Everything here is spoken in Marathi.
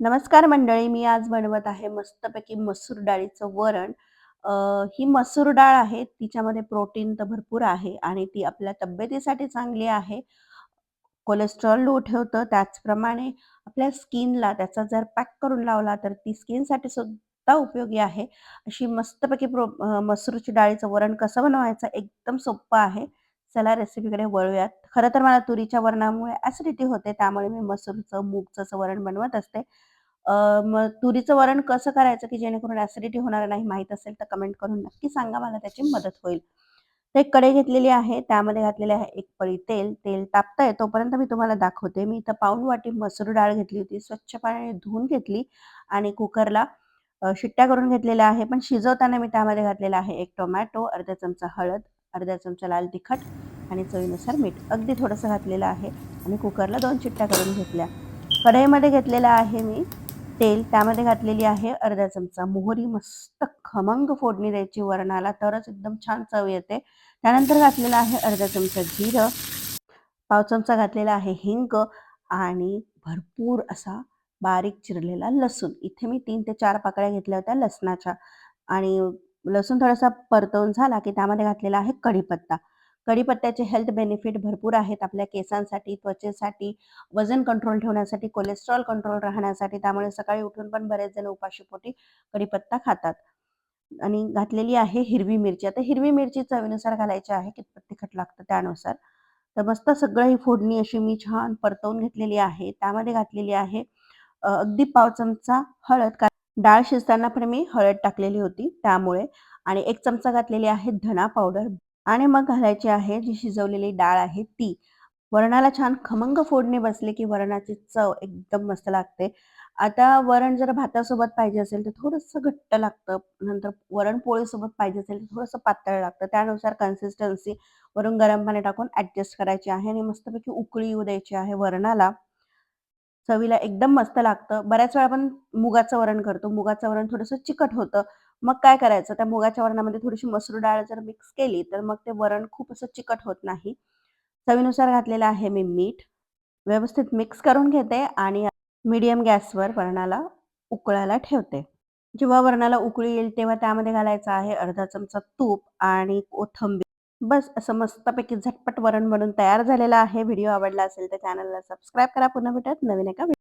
नमस्कार मंडळी मी आज बनवत आहे मस्तपैकी मसूर डाळीचं वरण. ही मसूर डाळ आहे तिच्यामध्ये प्रोटीन तर भरपूर आहे आणि ती आपल्या तब्येतीसाठी चांगली आहे. कोलेस्ट्रॉल लो ठेवतं त्याचप्रमाणे आपल्या स्किनला त्याचा जर पॅक करून लावला तर ती स्किनसाठी सुद्धा उपयोगी आहे. अशी मस्तपैकी प्रो मसूरची डाळीचं वरण कसं बनवायचं एकदम सोपं आहे. चला रेसिपीकडे वळूयात. खरं तर मला तुरीच्या वरणामुळे ॲसिडिटी होते त्यामुळे मी मसूरचं मूगचं असं वरण बनवत असते. मग तुरीचं वरण कसं करायचं की जेणेकरून ॲसिडिटी होणार नाही माहीत असेल तर कमेंट करून नक्की सांगा मला त्याची मदत होईल. तर एक कढई घेतलेली आहे त्यामध्ये घातलेले आहे एक पळी तेल. तेल तापतंय तोपर्यंत मी तुम्हाला दाखवते. मी इथं पाऊन वाटी मसूर डाळ घेतली होती स्वच्छ पाण्याने धुवून घेतली आणि कुकरला शिट्ट्या करून घेतलेल्या आहे. पण शिजवताना मी त्यामध्ये घातलेला आहे एक टोमॅटो अर्धा चमचा हळद अर्धा चमचा लाल तिखट आणि चवीनुसार मीठ. अगदी थोडंसं घातलेलं आहे. आणि कुकरला दोन चिट्ट्या करून घेतल्या. कढईमध्ये घेतलेलं आहे मी तेल. त्यामध्ये घातलेली आहे अर्धा चमचा मोहरी. मस्त खमंग फोडणी द्यायची वरणाला. तरच एकदम छान चव येते. त्यानंतर घातलेलं आहे अर्धा चमचा जिरं. पाव चमचा घातलेला आहे हिंग आणि भरपूर असा बारीक चिरलेला लसूण. इथे मी तीन ते चार पाकळ्या घेतल्या होत्या लसणाच्या. आणि लसूण थोडासा परतवून झाला की त्यामध्ये घातलेला आहे कढीपत्ता. कढीपत्त्याचे हेल्थ बेनिफिट भरपूर आहेत आपल्या केसांसाठी त्वचेसाठी वजन कंट्रोल ठेवण्यासाठी कोलेस्ट्रॉल कंट्रोल राहण्यासाठी. त्यामुळे सकाळी उठून पण बरेच जण उपाशीपोटी कढीपत्ता खातात. आणि घातलेली आहे हिरवी मिरची. आता हिरवी मिरची चवीनुसार घालायची आहे कितपत तिखट लागतं त्यानुसार. तर मस्त सगळं ही फोडणी अशी मी छान परतवून घेतलेली आहे. त्यामध्ये घातलेली आहे अगदी पाव चमचा हळद का डाळ शिजताना पण मी हळद टाकलेली होती त्यामुळे. आणि एक चमचा घातलेली आहे धना पावडर. आणि मग घालायची आहे जी शिजवलेली डाळ आहे ती. वरणाला छान खमंग फोडणी बसले की वरणाची चव एकदम मस्त लागते. आता वरण जर भातासोबत पाहिजे असेल तर थोडंसं घट्ट लागतं. नंतर वरण पोळीसोबत पाहिजे असेल तर थोडंसं पातळ लागतं. त्यानुसार कन्सिस्टन्सी वरून गरम पाणी टाकून ॲडजस्ट करायची आहे आणि मस्तपैकी उकळी येऊ द्यायची आहे वरणाला. चवीला एकदम मस्त लागतं. बऱ्याच वेळा आपण मुगाचं वरण करतो. मुगाचं वरण थोडंसं चिकट होतं. मग काय करायचं? त्या मुगाच्या वरणामध्ये थोडीशी मसूर डाळ जर मिक्स केली तर मग ते वरण खूप असं चिकट होत नाही. चवीनुसार घातलेलं आहे मी मीठ. व्यवस्थित मिक्स करून घेते आणि मीडियम गॅसवर वरणाला उकळायला ठेवते. जेव्हा वरणाला उकळी येईल तेव्हा त्यामध्ये घालायचं आहे अर्धा चमचा तूप आणि कोथिंबीर. बस असं मस्तपैकी झटपट वरण बनून तयार झालेला आहे. व्हिडिओ आवडला असेल तर चॅनलला सबस्क्राईब करा. पुन्हा भेटत नवीन एका